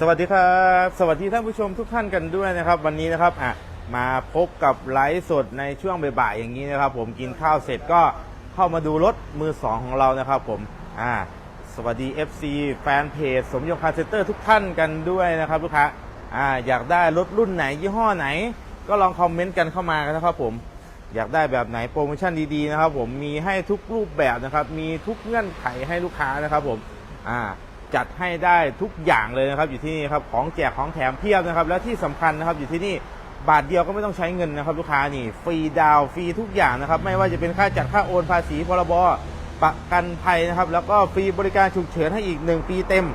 สวัสดีครับ สวัสดีท่านผู้ชมทุกท่านกันด้วยนะครับ วันนี้นะครับอะมาพบกับไลฟ์สดในช่วงบ่ายๆอย่างนี้นะครับ ผมกินข้าวเสร็จก็เข้ามาดูรถมือสองของเรานะครับ ผมอ่าสวัสดี FC แฟนเพจสมยงคาร์เซนเตอร์ทุกท่านกันด้วยนะครับลูกค้าอ่าอยากได้รถรุ่นไหนยี่ห้อไหน ก็ลองคอมเมนต์กันเข้ามากันนะครับผมอยากได้แบบไหนโปรโมชั่นดีๆนะครับ ผมมีให้ทุกรูปแบบนะครับ มีทุกเงื่อนไขให้ลูกค้านะครับ ผมอ่า จัดให้ได้ทุกอย่างเลยนะครับ อยู่ที่นี่ครับของแจกของแถมเพียบนะครับ แล้วที่สำคัญนะครับอยู่ที่นี่บาทเดียวก็ไม่ต้องใช้เงินนะครับลูกค้านี่ฟรีดาวฟรีทุกอย่างนะครับ ไม่ว่าจะเป็นค่าจัดค่าโอนภาษีพรบประกันภัยนะครับ แล้วก็ฟรีบริการฉุกเฉินให้อีก 1 ปีเต็ม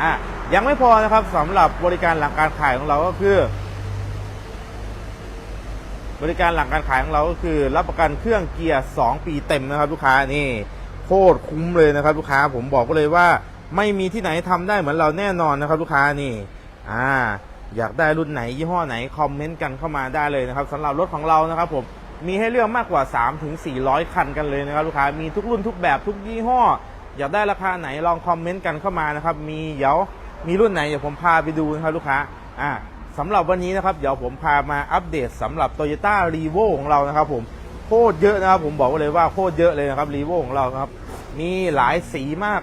อะยังไม่พอนะครับสำหรับบริการหลังการขายของเราก็คือ บริการหลังการขายของเราก็คือ รับประกันเครื่องเกียร์ 2 ปีเต็มนะครับ ลูกค้านี่โคตรคุ้มเลยนะครับ ลูกค้าผมบอกก็เลยว่า ไม่มีที่ไหนทำได้เหมือนเราแน่นอนนะครับ ลูกค้านี่ อ่า อยากได้รุ่นไหนยี่ห้อไหนคอมเมนต์กันเข้ามาได้เลยนะครับสำหรับรถของเรานะครับผมมีให้เลือกมากกว่า3ถึง400 คันกันเลยนะครับลูกค้ามีทุกรุ่นทุกแบบทุกยี่ห้อ อยากได้ราคาไหนลองคอมเมนต์กันเข้ามานะครับ มีเดี๋ยวมีรุ่นไหนเดี๋ยวผมพาไปดูนะครับลูกค้าอ่าสำหรับวันนี้นะครับเดี๋ยวผมพามาอัปเดตสำหรับ Toyota r e v o ของเรานะครับผมโคตรเยอะนะครับผมบอกเลยว่าโคตรเยอะเลยนะครับ r e v o ของเราครับ มีหลายสีมาก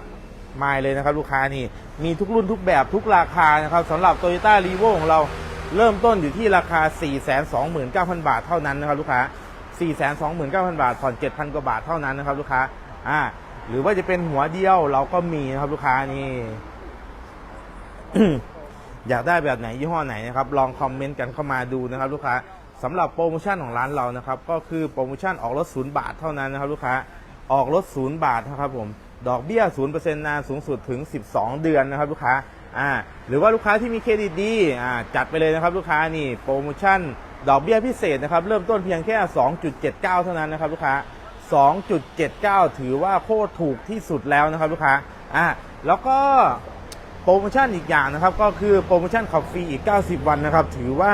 มายเลยนะครับลูกค้านี่มีทุกรุ่นทุกแบบทุกราคานะครับสำหรับ Toyota r e v o ของเราเริ่มต้นอยู่ที่ราคา 429,000 บาทเท่านั้นนะครับลูกค้า 429,000 บาทผ่อน7,000 กว่าบาทเท่านั้นนะครับลูกค้าอ่าหรือว่าจะเป็นหัวเดียวเราก็มีนะครับลูกค้านี่อยากได้แบบไหนยี่ห้อไหนนะครับลองคอมเมนต์กันเข้ามาดูนะครับลูกค้าสำหรับโปรโมชั่นของร้านเรานะครับ ก็คือโปรโมชั่นออกรถศูนย์บาทเท่านั้นนะครับลูกค้าออกรถศูนย์บาทนะครับผม ดอกเบี้ยศูนย์เปอร์เซ็นต์นานสูงสุดถึง 12 เดือนนะครับลูกค้าอ่าหรือว่าลูกค้าที่มีเครดิตดีอ่าจัดไปเลยนะครับลูกค้านี่โปรโมชั่นดอกเบี้ยพิเศษนะครับเริ่มต้นเพียงแค่ 2.79 เท่านั้นนะครับลูกค้า 2.79 ถือว่าโคตรถูกที่สุดแล้วนะครับลูกค้าอ่าแล้วก็โปรโมชั่นอีกอย่างนะครับก็คือโปรโมชั่นขับฟรีอีก 90 วันนะครับถือว่า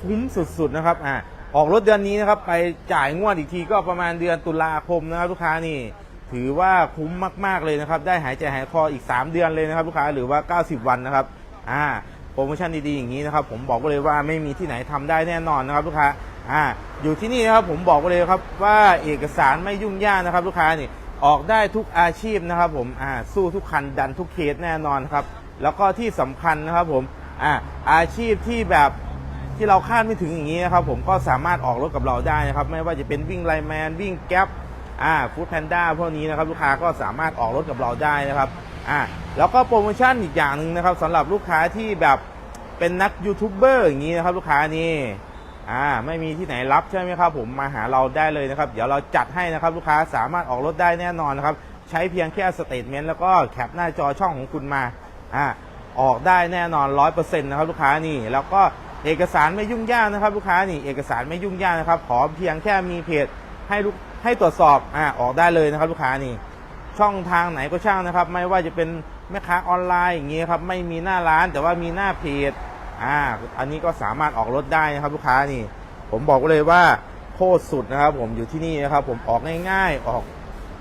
คุ้มสุดๆนะครับอ่าออกรถเดือนนี้นะครับไปจ่ายงวดอีกทีก็ประมาณเดือนตุลาคมนะครับลูกค้านี่ ถือว่าคุ้มมาก ๆ เลยนะครับ ได้หายใจหายคออีก 3 เดือนเลยนะครับลูกค้าหรือว่า 90 วันนะครับ อ่า โปรโมชั่นดี ๆ อย่างนี้นะครับ ผมบอกไว้เลยว่าไม่มีที่ไหนทำได้แน่นอนนะครับลูกค้า อ่า อยู่ที่นี่นะครับผมบอกไว้เลยครับว่าเอกสารไม่ยุ่งยากนะครับ ลูกค้านี่ออกได้ทุกอาชีพนะครับ ผม อ่า สู้ทุกคันดันทุกเคสแน่นอนครับ แล้วก็ที่สำคัญนะครับ ผม อ่า อาชีพที่แบบที่เราคาดไม่ถึงอย่างนี้นะครับ ผมก็สามารถออกรถกับเราได้นะครับ ไม่ว่าจะเป็นวิ่งไลแมนวิ่งแก๊ป อ่าฟู้ดแพนด้าพวกนี้นะครับลูกค้าก็สามารถออกรถกับเราได้นะครับอ่าแล้วก็โปรโมชั่นอีกอย่างหนึ่งนะครับสำหรับลูกค้าที่แบบเป็นนักยูทูบเบอร์อย่างนี้นะครับลูกค้านี่อ่าไม่มีที่ไหนรับใช่ไหมครับผมมาหาเราได้เลยนะครับ เดี๋ยวเราจัดให้นะครับลูกค้าสามารถออกรถได้แน่นอนนะครับใช้เพียงแค่สเตทเมนต์แล้วก็แคปหน้าจอช่องของคุณมาอ่าออกได้แน่นอนร้อยเปอร์เซ็นต์นะครับลูกค้านี่ แล้วก็เอกสารไม่ยุ่งยากนะครับ ลูกค้านี่เอกสารไม่ยุ่งยากนะครับขอเพียงแค่มีเพจ ให้ลูกให้ตรวจสอบอ่าออกได้เลยนะครับ ลูกค้านี่ ช่องทางไหนก็ช่างนะครับ ไม่ว่าจะเป็นแม่ค้าออนไลน์อย่างนี้ยครับ ไม่มีหน้าร้านแต่ว่ามีหน้าเพจอ่า อันนี้ก็สามารถออกรถได้นะครับ ลูกค้านี่ ผมบอกเลยว่าโคตรสุดนะครับ ผมอยู่ที่นี่นะครับ ผมออกง่ายๆออก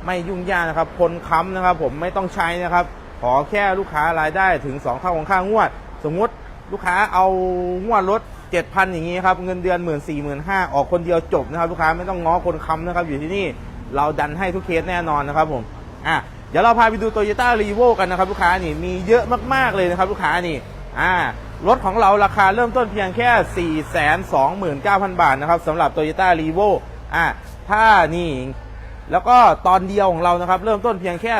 ไม่ยุ่งยากนะครับคนค้ำนะครับ ผมไม่ต้องใช้นะครับ ขอแค่ลูกค้ารายได้ถึง 2 เท่าของค่างวด สมมุติลูกค้าเอางวดรถ 7,000อย่างนี้ครับเงินเดือน1 4 0 0 0 0 5ออกคนเดียวจบนะครับลูกค้าไม่ต้องง้อคนค้ำนะครับอยู่ที่นี่เราดันให้ทุกเคสแน่นอนนะครับผมอะเดี๋ยวเราพาไปดู Toyota r e v o กันนะครับลูกค้านี่มีเยอะมากๆเลยนะครับลูกค้านี่อ่ารถของเราราคาเริ่มต้นเพียงแค่ 429,000 บาทนะครับสำหรับ Toyota r e v o อะถ้านี่ แล้วก็ตอนเดียวของเรานะครับ เริ่มต้นเพียงแค่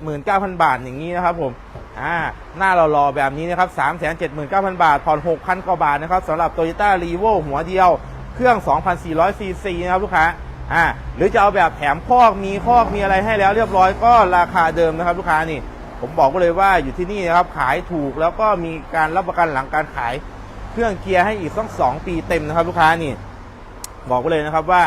379,000 บาทอย่างนี้นะครับผม อ่าหน้าเรารอๆแบบนี้นะครับ379,000 บาทผ่อน6,000 กว่าบาทนะครับสำหรับ Toyota r e v o หัวเดียว เครื่อง 2,400 ซีซีนะครับลูกค้าอ่าหรือจะเอาแบบแถมคอกมีคอกมีอะไรให้แล้วเรียบร้อยก็ราคาเดิมนะครับลูกค้านี่ ผมบอกไว้เลยว่าอยู่ที่นี่นะครับขายถูกแล้วก็มีการรับประกันหลังการขายเครื่องเกียร์ให้อีกต้องสองปีเต็มนะครับลูกค้านี่ บอกไว้เลยนะครับว่า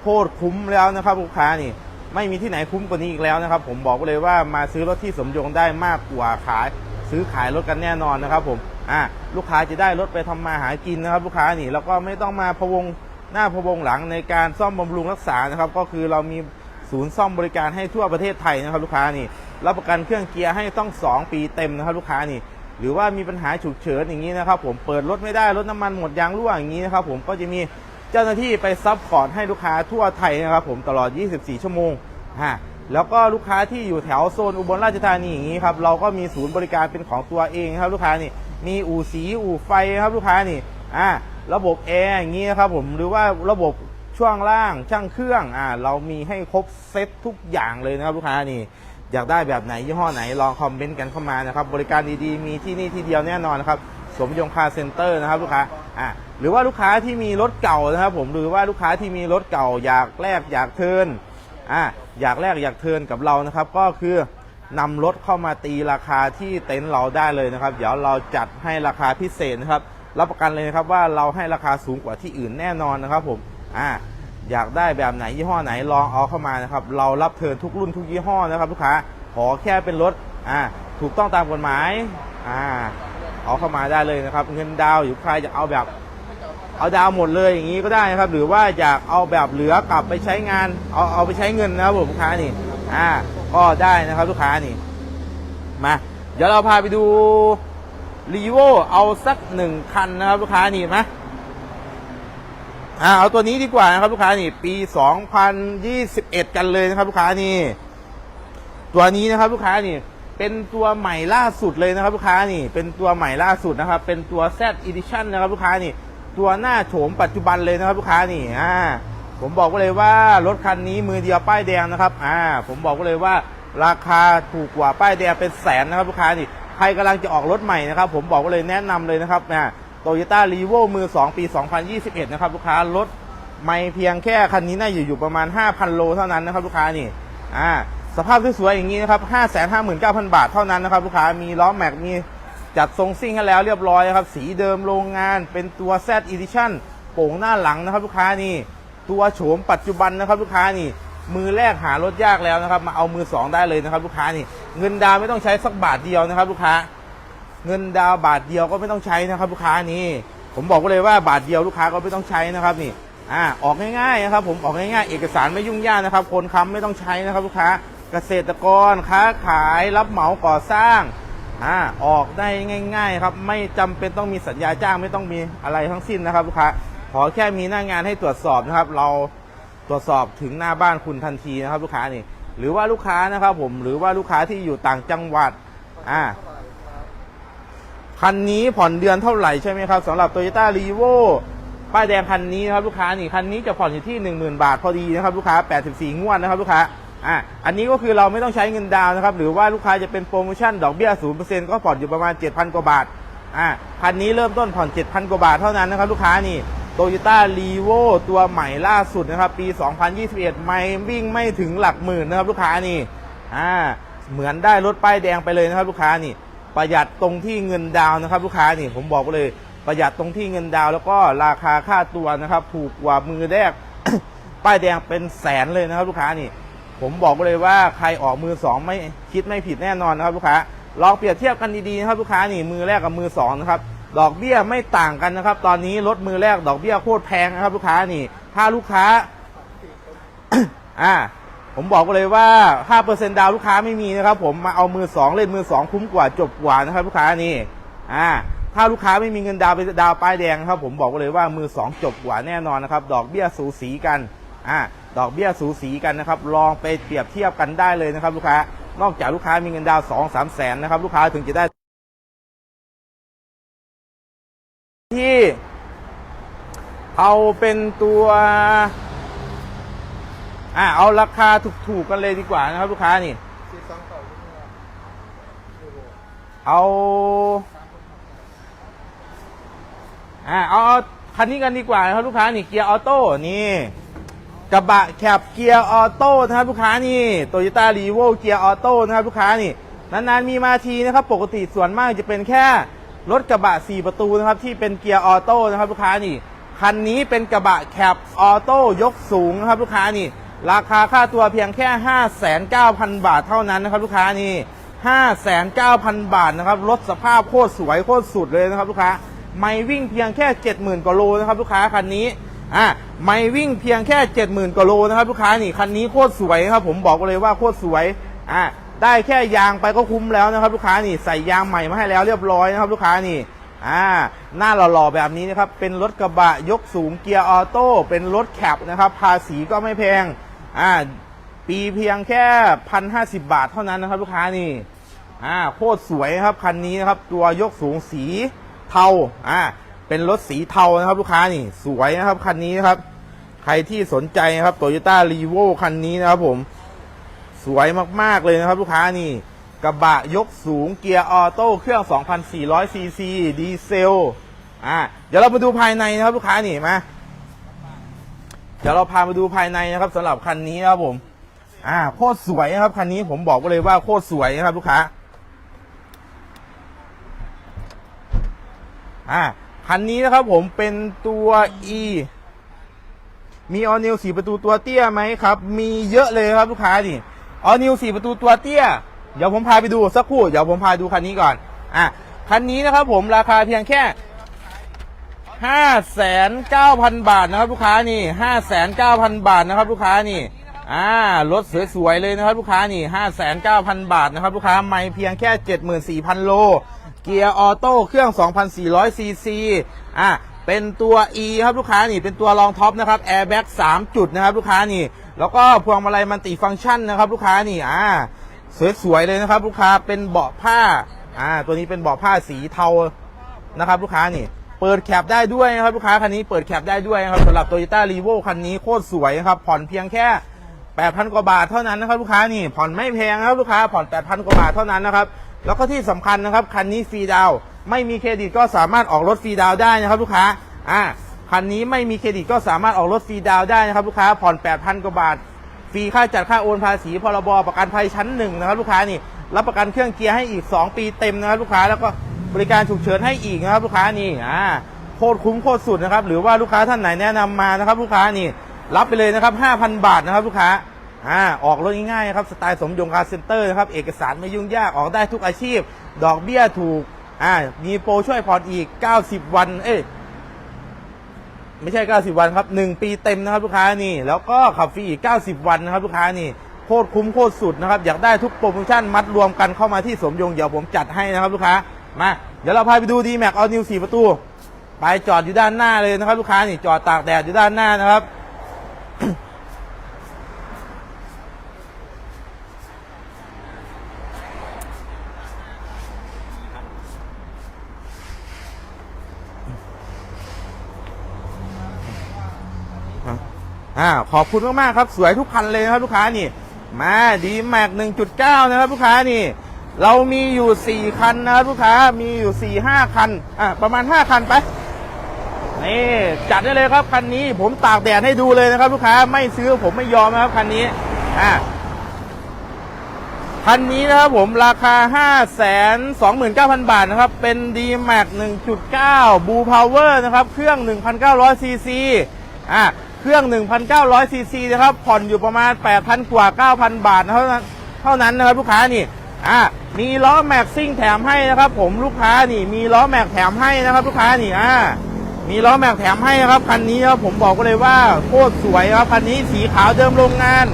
โคตรคุ้มแล้วนะครับลูกค้านี่ ไม่มีที่ไหนคุ้มกว่านี้อีกแล้วนะครับ ผมบอกเลยว่ามาซื้อรถที่สมยงได้มากกว่าขาย ซื้อขายรถกันแน่นอนนะครับ ผมอ่าลูกค้าจะได้รถไปทำมาหากินนะครับ ลูกค้านี่แล้วก็ไม่ต้องมาพะวงหน้าพะวงหลังในการซ่อมบำรุงรักษานะครับ ก็คือเรามีศูนย์ซ่อมบริการให้ทั่วประเทศไทยนะครับ ลูกค้านี่รับประกันเครื่องเกียร์ให้ต้อง 2 ปีเต็มนะครับ ลูกค้านี่ หรือว่ามีปัญหาฉุกเฉินอย่างนี้นะครับ ผมเปิดรถไม่ได้รถน้ำมันหมดยางรั่วอย่างนี้นะครับ ผมก็จะมี เจ้าหน้าที่ไปซัพพอร์ตให้ลูกค้าทั่วไทยนะครับผมตลอด 24 ชั่วโมงฮะแล้วก็ลูกค้าที่อยู่แถวโซนอุบลราชธานีอย่างนี้ครับเราก็มีศูนย์บริการเป็นของตัวเองครับลูกค้านี่มีอู่สีอู่ไฟครับลูกค้านี่อ่าระบบแอร์อย่างนี้นะครับผมหรือว่าระบบช่วงล่างช่างเครื่องอ่าเรามีให้ครบเซตทุกอย่างเลยนะครับลูกค้านี่อยากได้แบบไหนยี่ห้อไหนลองคอมเมนต์กันเข้ามานะครับบริการดีๆ มีที่นี่ที่เดียวแน่นอนนะครับ สมยงคาร์เซ็นเตอร์นะครับลูกค้าอ่าหรือว่าลูกค้าที่มีรถเก่านะครับผมหรือว่าลูกค้าที่มีรถเก่าอยากแลกอยากเทินอ่าอยากแลกอยากเทินกับเรานะครับ ก็คือนำรถเข้ามาตีราคาที่เต็นท์เราได้เลยนะครับ เดี๋ยวเราจัดให้ราคาพิเศษนะครับ รับประกันเลยนะครับว่าเราให้ราคาสูงกว่าที่อื่นแน่นอนนะครับผมอ่าอยากได้แบบไหนยี่ห้อไหนลองเอาเข้ามานะครับ เรารับเทินทุกรุ่นทุกยี่ห้อนะครับ ลูกค้าขอแค่เป็นรถอ่าถูกต้องตามกฎหมายอ่า เอาเข้ามาได้เลยนะครับ เงินดาวน์อยู่ใครจะเอาแบบ เอาดาวหมดเลยอย่างนี้ก็ได้นะครับ หรือว่าอยากเอาแบบเหลือกลับไปใช้งาน เอาเอาไปใช้เงินนะครับผมลูกค้านี่อ่าก็ได้นะครับลูกค้านี่มาเดี๋ยวเราพาไปดูรีโวเอาสักหนึ่งคันนะครับลูกค้านี่มาอ่าเอาตัวนี้ดีกว่านะครับลูกค้านี่ ปี 2021 กันเลยนะครับ ลูกค้านี่ ตัวนี้นะครับ ลูกค้านี่ เป็นตัวใหม่ล่าสุดเลยนะครับลูกค้านี่ เป็นตัวใหม่ล่าสุดนะครับ เป็นตัว Z Edition นะครับลูกค้านี่ ตัวหน้าโฉมปัจจุบันเลยนะครับลูกค้านี่อ่าผมบอกไว้เลยว่ารถคันนี้มือเดียวป้ายแดงนะครับอ่าผมบอกไว้เลยว่าราคาถูกกว่าป้ายแดงเป็นแสนนะครับลูกค้านี่ใครกำลังจะออกรถใหม่นะครับ ผมบอกไว้เลยแนะนำเลยนะครับนะโตโยต้ารีโวมือ 2 ปี 2021 นะครับลูกค้ารถไม่เพียงแค่คันนี้น่าอยู่อยู่ประมาณ 5,000 โลเท่านั้นนะครับลูกค้านี่อ่า สภาพสวยๆอย่างนี้นะครับ 559,000 บาทเท่านั้นนะครับลูกค้า มีล้อแม็ก มีจัดทรงซิ่งให้แล้วเรียบร้อยนะครับ สีเดิมโรงงาน เป็นตัว Z Edition โป่งหน้าหลังนะครับลูกค้านี่ ตัวโฉมปัจจุบันนะครับลูกค้านี่ มือแรกหารถยากแล้วนะครับ มาเอามือสองได้เลยนะครับลูกค้านี่ เงินดาวไม่ต้องใช้สักบาทเดียวนะครับลูกค้า เงินดาวบาทเดียวก็ไม่ต้องใช้นะครับลูกค้านี่ ผมบอกไว้เลยว่าบาทเดียวลูกค้าก็ไม่ต้องใช้นะครับนี่ อ่า ออกง่ายๆนะครับ ผมออกง่ายๆ เอกสารไม่ยุ่งยากนะครับ คนค้ำไม่ต้องใช้นะครับลูกค้า เกษตรกรค้าขายรับเหมาก่อสร้างอ่าออกได้ง่าย ๆ ครับ ไม่จำเป็นต้องมีสัญญาจ้างไม่ต้องมีอะไรทั้งสิ้นนะครับลูกค้าขอแค่มีหน้างานให้ตรวจสอบนะครับ เราตรวจสอบถึงหน้าบ้านคุณทันทีนะครับลูกค้านี่ หรือว่าลูกค้านะครับผมหรือว่าลูกค้าที่อยู่ต่างจังหวัดอ่าคันนี้ผ่อนเดือนเท่าไหร่ใช่ไหมครับสำหรับ t o y ยต้ารีโวป้ายแดงคันนี้นะครับลูกค้านี่คันนี้จะผ่อนอยู่ที่ 10,000 บาทพอดีนะครับลูกค้า 84 งวดนะครับลูกค้า อะอันนี้ก็คือเราไม่ต้องใช้เงินดาวนะครับ หรือว่าลูกค้าจะเป็นโปรโมชั่นดอกเบี้ย0%ก็ผ่อนอยู่ประมาณ7,000กว่าบาท อะคันนี้เริ่มต้นผ่อน7,000กว่าบาทเท่านั้นนะครับ ลูกค้านี่โตโยต้ารีโวตัวใหม่ล่าสุดนะครับ ปี 2021 ไม่วิ่งไม่ถึงหลักหมื่นนะครับ ลูกค้านี่ อ่า เหมือนได้รถป้ายแดงไปเลยนะครับ ลูกค้านี่ ประหยัดตรงที่เงินดาวนะครับ ลูกค้านี่ ผมบอกเลยประหยัดตรงที่เงินดาวแล้วก็ราคาค่าตัวนะครับ ถูกกว่ามือแรกป้ายแดงเป็นแสนเลยนะครับ ลูกค้านี่ ผมบอกเลยว่าใครออกมือสองไม่คิดไม่ผิดแน่นอนนะครับลูกค้าลองเปรียบเทียบกันดีๆนะครับลูกค้านี่มือแรกกับมือสองนะครับดอกเบี้ยไม่ต่างกันนะครับ ตอนนี้รถมือแรกดอกเบี้ยโคตรแพงนะครับ ลูกค้านี่ ถ้าลูกค้าอ่าผมบอกไว้เลยว่า 5%ดาวลูกค้าไม่มีนะครับ ผมมาเอามือสองเล่นมือสองคุ้มกว่าจบกว่านะครับ ลูกค้านี่อ่าถ้าลูกค้าไม่มีเงินดาวไปดาวป้ายแดงนะครับ ผมบอกเลยว่ามือสองจบกว่าแน่นอนนะครับ ดอกเบี้ยสูสีกันอ่า ดอกเบี้ยสูสีกันนะครับ ลองไปเปรียบเทียบกันได้เลยนะครับ ลูกค้า นอกจากลูกค้ามีเงินดาวสองสามแสนนะครับ ลูกค้าถึงจะได้ ที่ เอาเป็นตัวอ่าเอาราคาถูกๆกันเลยดีกว่านะครับ ลูกค้านี่เอาอ่าเอาเอาคันนี้กันดีกว่านะครับลูกค้านี่เกียร์ออโต้นี่ กระบะแคบเกียร์ออโต้นะครับลูกค้านี่โตโยต้ารีโวเกียร์ออโต้นะครับลูกค้านี่นานๆมีมาทีนะครับปกติส่วนมากจะเป็นแค่รถกระบะ 4 ประตูนะครับที่เป็นเกียร์ออโต้นะครับลูกค้านี่คันนี้เป็นกระบะแคบออโต้ยกสูงนะครับลูกค้านี่ ราคาค่าตัวเพียงแค่ 59,000บาทเท่านั้นนะครับลูกค้านี่ 59,000 บาทนะครับรถสภาพโคตรสวยโคตรสุดเลยนะครับลูกค้าไม่วิ่งเพียงแค่ 70,000กว่าโลนะครับลูกค้าคันนี้ อะไม่วิ่งเพียงแค่ 70,000กว่าโลนะครับลูกค้านี่คันนี้โคตรสวยครับผมบอกเลยว่าโคตรสวยอะได้แค่ยางไปก็คุ้มแล้วนะครับ ลูกค้านี่ใส่ยางใหม่มาให้แล้วเรียบร้อยนะครับ ลูกค้านี่อ่าหน้าหล่อๆแบบนี้นะครับเป็นรถกระบะยกสูงเกียร์ออโต้เป็นรถแคปนะครับภาษีก็ไม่แพงอ่าปีเพียงแค่พันห้าสิบบาทเท่านั้นนะครับ ลูกค้านี่อ่าโคตรสวยครับคันนี้นะครับ ตัวยกสูงสีเทาอ่า เป็นรถสีเทานะครับลูกค้านี่ สวยนะครับคันนี้นะครับ ใครที่สนใจนะครับโตโยต้ารีโวคันนี้นะครับ ผม สวยมากๆเลยนะครับ ลูกค้านี่กระบะยกสูงเกียร์ออโต้เครื่อง 2,400ซีซีดีเซล อ่า เดี๋ยวเรามาดูภายในนะครับลูกค้านี่มา เดี๋ยวเราพามาดูภายในนะครับสำหรับคันนี้นะครับผม อ่าโคตรสวยนะครับคันนี้ผมบอกไว้เลยว่าโคตรสวยนะครับลูกค้า อ่า คันนี้นะครับผมเป็นตัว e มีออนิวสี่ประตูตัวเตี้ยไหมครับ มีเยอะเลยครับลูกค้าดิออนิวสี่ประตูตัวเตี้ย เดี๋ยวผมพาไปดูสักครู่ เดี๋ยวผมพาดูคันนี้ก่อน อะ คันนี้นะครับผมราคาเพียงแค่ห้าแสนเก้าพันบาทนะครับ ลูกค้านี่ห้าแสนเก้าพันบาทนะครับ ลูกค้านี่อ่ารถสวยๆเลยนะครับ ลูกค้านี่ห้าแสนเก้าพันบาทนะครับ ลูกค้าไม่เพียงแค่เจ็ดหมื่นสี่พันโล เกียร์ออโต้เครื่อง 2,400 ซีซีอะเป็นตัว E ครับลูกค้านี่เป็นตัวรองท็อปนะครับแอร์แบ็ก3จุดนะครับลูกค้านี่ แล้วก็พวงมาลัยมันติฟังก์ชันนะครับลูกค้านี่อ่าสวยๆเลยนะครับ ลูกค้าเป็นเบาะผ้าอ่าตัวนี้เป็นเบาะผ้าสีเทานะครับลูกค้านี่ เปิดแคปได้ด้วยนะครับลูกค้าคันนี้เปิดแคปได้ด้วยนะครับสำหรับ Toyota r e v o คันนี้โคตรสวยนะครับผ่อนเพียงแค่8,000กว่าบาทเท่านั้นนะครับลูกค้านี่ผ่อนไม่แพงครับลูกค้าผ่อน8,000กว่าบาทเท่านั้นนะครับ แล้วก็ที่สำคัญนะครับคันนี้ฟรีดาวไม่มีเครดิตก็สามารถออกรถฟรีดาวได้นะครับลูกค้าอ่าคันนี้ไม่มีเครดิตก็สามารถออกรถฟรีดาวได้นะครับลูกค้าผ่อน 8,000 กว่าบาท ฟรีค่าจัดค่าโอนภาษีพรบประกันภัยชั้นหนึ่งนะครับลูกค้านี่รับประกันเครื่องเกียร์ให้อีก 2 ปีเต็มนะครับลูกค้าแล้วก็บริการฉุกเฉินให้อีกนะครับลูกค้านี่อ่าโคตรคุ้มโคตรสุดนะครับหรือว่าลูกค้าท่านไหนแนะนำมานะครับลูกค้านี่รับไปเลยนะครับ 5,000 บาทนะครับลูกค้า อ่าออกรถง่ายๆนะครับสไตล์สมยงคาเซ็นเตอร์นะครับเอกสารไม่ยุ่งยากออกได้ทุกอาชีพ ดอกเบี้ยถูกอ่ามีโปรช่วยผ่อนอีก 90 วัน เอ้ยไม่ใช่ 90 วันครับ 1 ปีเต็มนะครับลูกค้านี่ แล้วก็ขับฟรีอีก 90 วันนะครับลูกค้านี่โคตรคุ้มโคตรสุดนะครับ อยากได้ทุกโปรโมชั่นมัดรวมกันเข้ามาที่สมยง เดี๋ยวผมจัดให้นะครับลูกค้ามา เดี๋ยวเราพาไปดูดีแม็กเอานิวสี่ประตู ไปจอดอยู่ด้านหน้าเลยนะครับลูกค้านี่จอดตากแดดอยู่ด้านหน้านะครับ อ่าขอบคุณมากๆครับสวยทุกคันเลยนะครับลูกค้านี่ มาดีแม็กหนึ่งจุดเก้านะครับลูกค้านี่ เรามีอยู่สี่คันนะครับลูกค้ามีอยู่สี่ห้าคันอ่าประมาณห้าคันไปนี่จัดได้เลยครับคันนี้ผมตากแดดให้ดูเลยนะครับ ลูกค้าไม่ซื้อผมไม่ยอมนะครับคันนี้อ่าคันนี้นะครับผมราคา 5 2 9 0 0 0 บาทนะครับ เป็น d m a x 1.9 Blue Power นะครับ เครื่อง 1,900ซีซีอะ เครื่อง 1,900 ซีซีนะครับ ผ่อนอยู่ประมาณ 8,000 กว่า 9,000 บาทเท่านั้นเท่านั้นนะครับลูกค้านี่ อะมีล้อแม็กซิ่งแถมให้นะครับ ผมลูกค้านี่ มีล้อแม็กแถมให้นะครับ ลูกค้านี่อะมีล้อแม็กแถมให้นะครับคันนี้ครับผมบอกเลยว่าโคตรสวยครับคันนี้สีขาวเดิมโรงงาน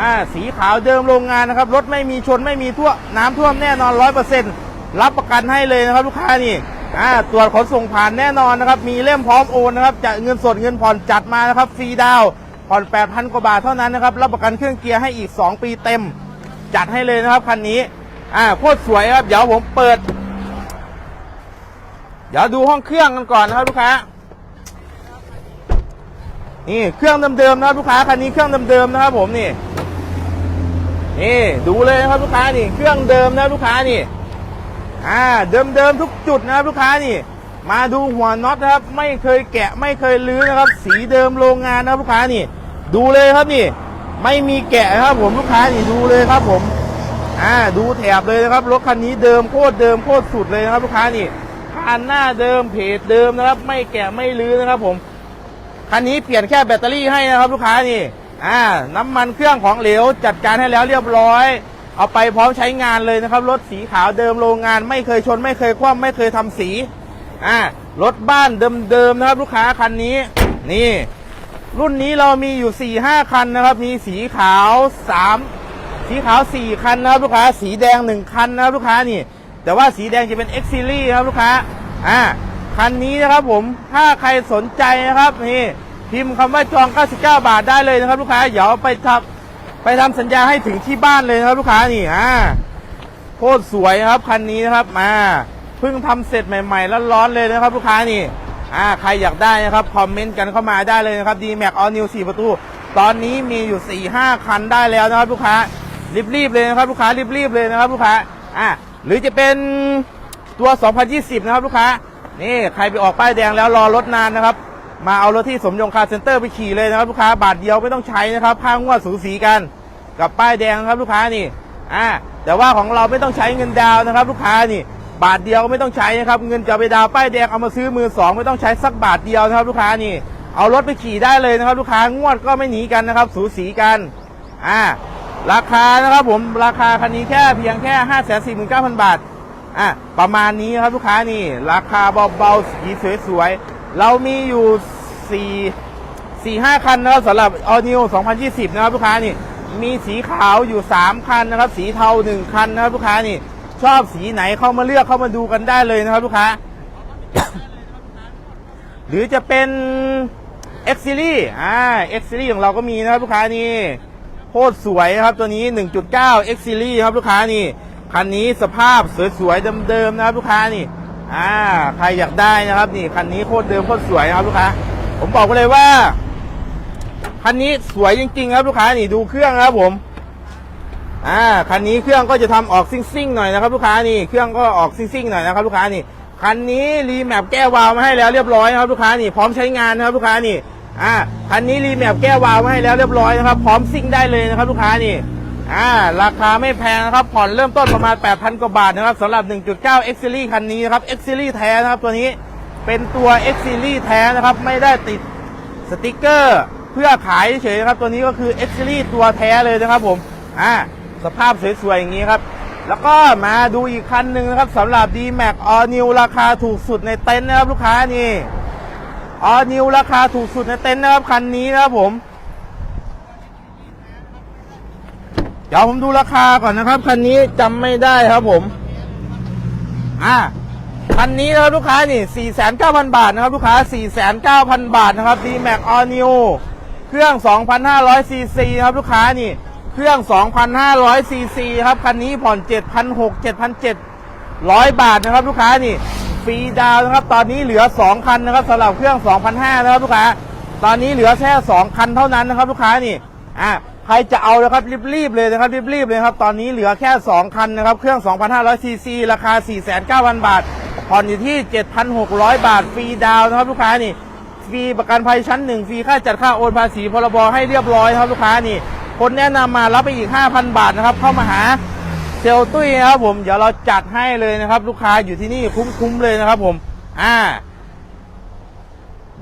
อ่าสีขาวเดิมโรงงานนะครับรถไม่มีชนไม่มีทั่วน้ำท่วมแน่นอนร้อยเปอร์เซ็นรับประกันให้เลยนะครับ ลูกค้านี่ อ่าตรวจขนส่งผ่านแน่นอนนะครับ มีเล่มพร้อมโอนนะครับจะเงินสดเงินผ่อนจัดมานะครับฟรีดาวผ่อนแปดพันกว่าบาทเท่านั้นนะครับ รับประกันเครื่องเกียร์ให้อีก 2 ปีเต็ม จัดให้เลยนะครับคันนี้ อ่าโคตรสวยครับ เดี๋ยวผมเปิด เดี๋ยวดูห้องเครื่องกันก่อนนะครับลูกค้า นี่เครื่องเดิมๆนะครับลูกค้าคันนี้เครื่องเดิมๆนะครับผมนี่ นี่ดูเลยนะครับลูกค้านี่ เครื่องเดิมนะลูกค้านี่ อ่าเดิมๆทุกจุดนะครับลูกค้านี่มาดูหัวน็อตนะครับ ไม่เคยแกะไม่เคยลื้อนะครับ สีเดิมโรงงานนะครับลูกค้านี่ ดูเลยครับนี่ ไม่มีแกะครับผมลูกค้านี่ดูเลยครับผมอ่าดูแถบเลยนะครับรถคันนี้เดิมโคตรเดิมโคตรสุดเลยนะครับลูกค้านี่คันหน้าเดิมเพจเดิมนะครับ ไม่แกะไม่ลื้อนะครับ ผมคันนี้เปลี่ยนแค่แบตเตอรี่ให้นะครับ ลูกค้านี่อ่าน้ำมันเครื่องของเหลวจัดการให้แล้วเรียบร้อย เอาไปพร้อมใช้งานเลยนะครับ รถสีขาวเดิมโรงงาน ไม่เคยชน ไม่เคยคว่ำไม่เคยทำสีอ่ารถบ้านเดิมๆนะครับ ลูกค้าคันนี้ นี่ รุ่นนี้เรามีอยู่4ี่ห้าคันนะครับ มีสีขาวสามสีขาว4คันนะครับลูกค้า สีแดง1คันนะครับลูกค้านี่ แต่ว่าสีแดงจะเป็น X Series นะครับลูกค้าอ่าคันนี้นะครับผมถ้าใครสนใจนะครับนี่พิมพ์คำว่าจอง 99 บาทได้เลยนะครับ ลูกค้าเดี๋ยวไปทำ ไปทำสัญญาให้ถึงที่บ้านเลยนะครับลูกค้านี่อ่าโคตรสวยครับคันนี้นะครับมาเพิ่งทำเสร็จใหม่ๆแล้วร้อนเลยนะครับ ลูกค้านี่อ่าใครอยากได้นะครับคอมเมนต์กันเข้ามาได้เลยนะครับ d m a x All New 4ประตู ตอนนี้มีอยู่4 5คันได้แล้วนะครับลูกค้ารีบๆเลยนะครับลูกค้ารีบๆเลยนะครับลูกค้าอ่าหรือจะเป็นตัว 2020 นะครับลูกค้านี่ใครไปออกป้ายแดงแล้วรอรถนานนะครับ มาเอารถที่สมยงคาเซ็นเตอร์ไปขี่เลยนะครับลูกค้าบาทเดียวไม่ต้องใช้นะครับค่างวดสูสีกัน กับป้ายแดงครับลูกค้านี่อ่าแต่ว่าของเราไม่ต้องใช้เงินดาวนะครับ ลูกค้านี่ บาทเดียวไม่ต้องใช้นะครับเงินจะไปดาวป้ายแดงเอามาซื้อมือสองไม่ต้องใช้สักบาทเดียวนะครับลูกค้านี่ เอารถไปขี่ได้เลยนะครับ ลูกค้างวดก็ไม่หนีกันนะครับ สูสีกันอ่าราคานะครับผมราคาคันนี้แค่เพียงแค่ห้าแสนสี่หมื่นเก้าพันบาทอะประมาณนี้ครับลูกค้านี่ ราคาเบาๆสีสวยๆเรามีอยู่ สี่สี่ห้าคันนะครับสำหรับ All New 2020 นะครับลูกค้านี่ มีสีขาวอยู่ 3 คันนะครับ สีเทา 1 คันนะครับลูกค้านี่ ชอบสีไหนเข้ามาเลือกเข้ามาดูกันได้เลยนะครับลูกค้า หรือจะเป็น X Series อ่า X Series ของเราก็มีนะครับลูกค้านี่โคตรสวยนะครับตัวนี้ 1.9 X Series ครับลูกค้านี่คันนี้สภาพสวยๆเดิมๆนะครับลูกค้านี่อ่าใครอยากได้นะครับนี่คันนี้โคตรเดิมโคตรสวยนะครับลูกค้า ผมบอกไปเลยว่าคันนี้สวยจริง ๆ ครับลูกค้านี่ดูเครื่องนะครับผม อ่าคันนี้เครื่องก็จะทำออกซิ่งๆหน่อยนะครับ ลูกค้านี่เครื่องก็ออกซิ่งๆหน่อยนะครับ ลูกค้านี่คันนี้รีแมปแก้วาวมาให้แล้วเรียบร้อยนะครับลูกค้านี่พร้อมใช้งานนะครับลูกค้านี่อ่าคันนี้รีแมปแก้วาวมาให้แล้วเรียบร้อยนะครับ พร้อมซิ่งได้เลยนะครับ ลูกค้านี่อ่าราคาไม่แพงนะครับ ผ่อนเริ่มต้นประมาณ 8,000 กว่าบาทนะครับสำหรับ 1.9 X Series คันนี้นะครับ X Series แท้นะครับตัวนี้ เป็นตัว X Series แท้นะครับ ไม่ได้ติดสติกเกอร์เพื่อขายเฉยนะครับ ตัวนี้ก็คือ X Series ตัวแท้เลยนะครับผม อ่า สภาพสวยๆ อย่างนี้ครับ แล้วก็มาดูอีกคันหนึ่งนะครับสำหรับ D Max All New ราคาถูกสุดในเต็นท์นะครับลูกค้านี่ All New ราคาถูกสุดในเต็นท์นะครับคันนี้นะครับผม เดี๋ยวผมดูราคาก่อนนะครับ คันนี้จำไม่ได้ครับผม อ่า คันนี้นะครับลูกค้านี่ 49,000บาทนะครับลูกค้า 49,000 บาทนะครับ D Max All New เครื่อง 2,500ซีซีนะครับลูกค้านี่ เครื่อง 2,500ซีซีครับคันนี้ผ่อน 7,600 7,700 บาทนะครับลูกค้านี่ฟรีดาวนะครับ ตอนนี้เหลือ 2 คันนะครับสำหรับเครื่อง 2,500นะครับลูกค้า ตอนนี้เหลือแค่ 2 คันเท่านั้นนะครับลูกค้านี่อ่าใครจะเอานะครับรีบๆเลยนะครับรีบๆเลยครับ ตอนนี้เหลือแค่ 2 คันนะครับ เครื่อง 2,500ซีซีราคา 49,000บาท ผ่อนอยู่ที่ 7,600 บาทฟรีดาวนะครับลูกค้านี่ฟรีประกันภัยชั้นหนึ่งฟรีค่าจัดค่าโอนภาษีพรบให้เรียบร้อยครับลูกค้านี่ คนแนะนำมารับไปอีก 5,000 บาทนะครับ เข้ามาหาเซลลตุ้ยนะครับผมเดี๋ยวเราจัดให้เลยนะครับ ลูกค้าอยู่ที่นี่คุ้มๆเลยนะครับ ผมอ่า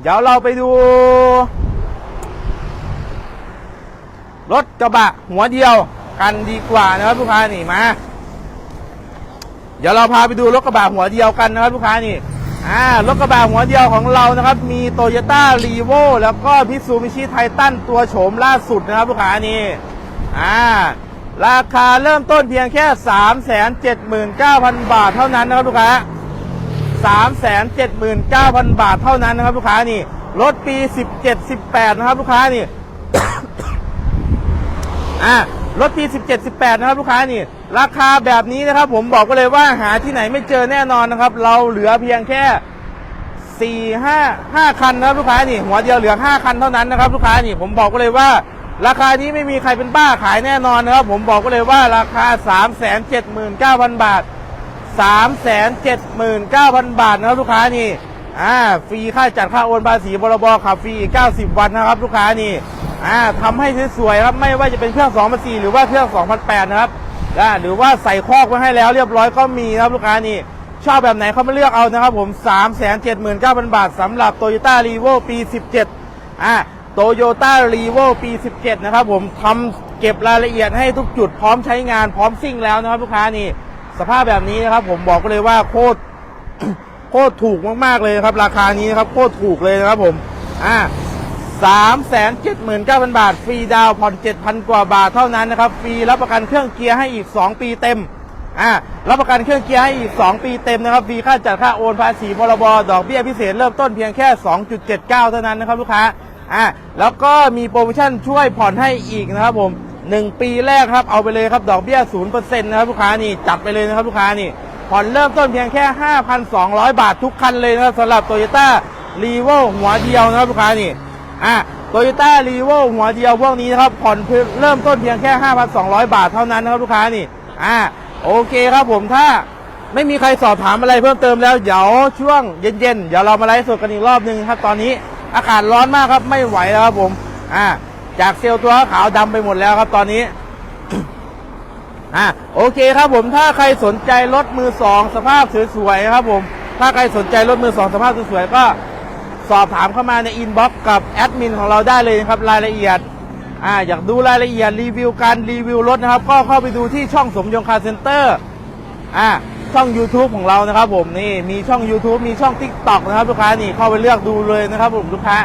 เดี๋ยวเราไปดู รถกระบะหัวเดียวกันดีกว่านะครับลูกค้านี่มา เดี๋ยวเราพาไปดูรถกระบะหัวเดียวกันนะครับลูกค้านี่อ่ารถกระบะหัวเดียวของเรานะครับ มีโตโยต้ารีโวแล้วก็พิซูมิชิไททันตัวโฉมล่าสุดนะครับลูกค้านี่อ่าราคาเริ่มต้นเพียงแค่ 379,000 บาทเท่านั้นนะครับลูกค้า 379,000 บาทเท่านั้นนะครับลูกค้านี่รถปี 17 18 นะครับลูกค้านี่อ่า รถปี 17 18 นะครับลูกค้านี่ ราคาแบบนี้นะครับ ผมบอกก็เลยว่าหาที่ไหนไม่เจอแน่นอนนะครับ เราเหลือเพียงแค่สี่ห้าห้าคันนะครับลูกค้านี่ หัวเดียวเหลือห้าคันเท่านั้นนะครับลูกค้านี่ผมบอกก็เลยว่า ราคานี้ไม่มีใครเป็นบ้าขายแน่นอนนะครับ ผมบอกก็เลยว่าราคา 3 7 9 0 0 0 บาท 3 7 9 0 0 0 บาทนะครับลูกค้านี่อ่าฟรีค่าจัดค่าโอนภาษีบรบขับฟรี 90 วันนะครับ ลูกค้านี่ อ่าทำให้สวยๆครับไม่ว่าจะเป็นเครื่อง2 0 0 4หรือว่าเครื่อง2008นะครับอ่าหรือว่าใส่คอกไว้ให้แล้วเรียบร้อยก็มีนะครับลูกค้านี่ชอบแบบไหนเขามาเลือกเอานะครับผม3 7 9 0 0 0 บาทสำหรับ Toyota r e v o ปี 17อ่าโตโยต้ารีโวปี 17 นะครับผมทำเก็บรายละเอียดให้ทุกจุดพร้อมใช้งานพร้อมซิ่งแล้วนะครับลูกค้านี่ สภาพแบบนี้นะครับผมบอกเลยว่าโคตรโคตรถูกมากๆเลยครับ ราคานี้นะครับโคตรถูกเลยนะครับผม อ่า 379,000 บาท ฟรีดาวผ่อน 7,000 กว่าบาทเท่านั้นนะครับ ฟรีรับประกันเครื่องเกียร์ให้อีก 2 ปีเต็ม อ่า รับประกันเครื่องเกียร์ให้อีก 2 ปีเต็มนะครับ ฟรีค่าจัดค่าโอนภาษีพรบ ดอกเบี้ยพิเศษเริ่มต้นเพียงแค่ 2.79 เท่านั้นนะครับลูกค้า อ่า แล้วก็มีโปรโมชั่นช่วยผ่อนให้อีกนะครับผม 1 ปีแรกครับ เอาไปเลยครับดอกเบี้ย 0%นะครับลูกค้านี่ จัดไปเลยนะครับลูกค้านี่ ผ่อนเริ่มต้นเพียงแค่ 5,200 บาททุกคันเลยนะครับสำหรับโตโยต้ารีโวหัวเดียวนะครับลูกค้านี่ อะโตโยต้ารีโวหัวเดียวพวกนี้นะครับผ่อนเริ่มต้นเพียงแค่ 5,200 บาทเท่านั้นนะครับลูกค้านี่อะโอเคครับผมถ้าไม่มีใครสอบถามอะไรเพิ่มเติมแล้วเดี๋ยวช่วงเย็นๆ เดี๋ยวเรามาไลฟ์สดกันอีกรอบหนึ่งครับ ตอนนี้อากาศร้อนมากครับไม่ไหวแล้วครับผมอะจากเซลล์ตัวขาวดำไปหมดแล้วครับตอนนี้อะโอเคครับผมถ้าใครสนใจรถมือสองสภาพสวยๆครับผม ถ้าใครสนใจรถมือสองสภาพสวยๆก็ สอบถามเข้ามาในอินบ็อกซ์กับแอดมินของเราได้เลยนะครับรายละเอียดอ่าอยากดูรายละเอียดรีวิวการรีวิวรถนะครับ ก็เข้าไปดูที่ช่องสมยงคาร์เซ็นเตอร์อ่าช่อง YouTube ของเรานะครับผมนี่มีช่อง YouTube มีช่อง Tik t o อกนะครับลูกค้านี่เข้าไปเลือกดูเลยนะครับผมลูกค้า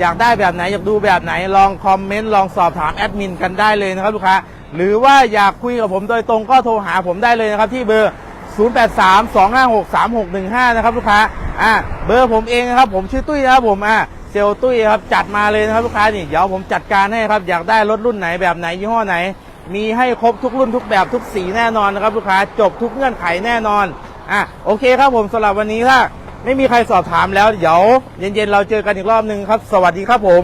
อยากได้แบบไหนอยากดูแบบไหนลองคอมเมนต์ลองสอบถามแอดมินกันได้เลยนะครับลูกค้าหรือว่าอยากคุยกับผมโดยตรงก็โทรหาผมได้เลยนะครับที่เบอร์ 0832563615 นะครับลูกค้าอ่าเบอร์ผมเองนะครับผมชื่อตุ้ยนะครับผมอ่าเซลตุ้ยครับจัดมาเลยนะครับลูกค้านี่เดี๋ยวผมจัดการให้ครับอยากได้รถรุ่นไหนแบบไหนยี่ห้อไหน มีให้ครบทุกรุ่นทุกแบบทุกสีแน่นอนนะครับลูกค้าจบทุกเงื่อนไขแน่นอนอะโอเคครับผมสำหรับวันนี้ถ้าไม่มีใครสอบถามแล้วเดี๋ยวเย็นๆเราเจอกันอีกรอบหนึ่งครับ สวัสดีครับผม